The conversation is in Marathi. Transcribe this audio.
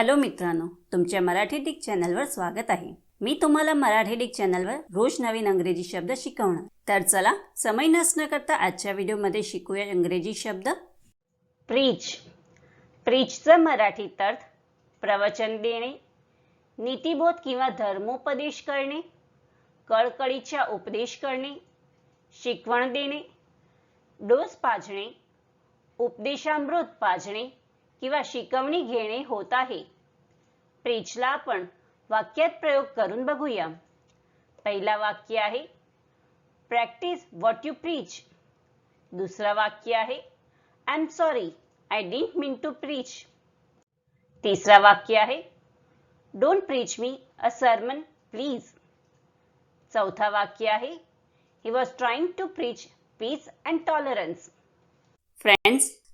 हॅलो मित्रांनो तुमच्या मराठी डिक चॅनलवर स्वागत आहे. मी तुम्हाला मराठी डिक चॅनलवर रोज नवीन अंग्रेजी शब्द शिकवणार. तर चला समय नसणं करता आजच्या व्हिडिओमध्ये शिकूया इंग्रजी शब्द. प्रीच. प्रीचचं मराठीत अर्थ प्रवचन देणे नीतिबोध किंवा धर्मोपदेश करणे कळकळीच्या उपदेश करणे शिकवण देणे डोस पाजणे उपदेशामृत पाजणे किंवा शिकवणी घेणे होत आहे. प्रीचला आपण वाक्यात प्रयोग करून बघूया. पहिला वाक्य आहे प्रॅक्टिस व्हॉट यू प्रीच दुसरं वाक्य आहे I am sorry I didn't mean to preach तिसरा वाक्य आहे don't preach me a sermon please चौथा वाक्य आहे he was trying to preach peace and tolerance friends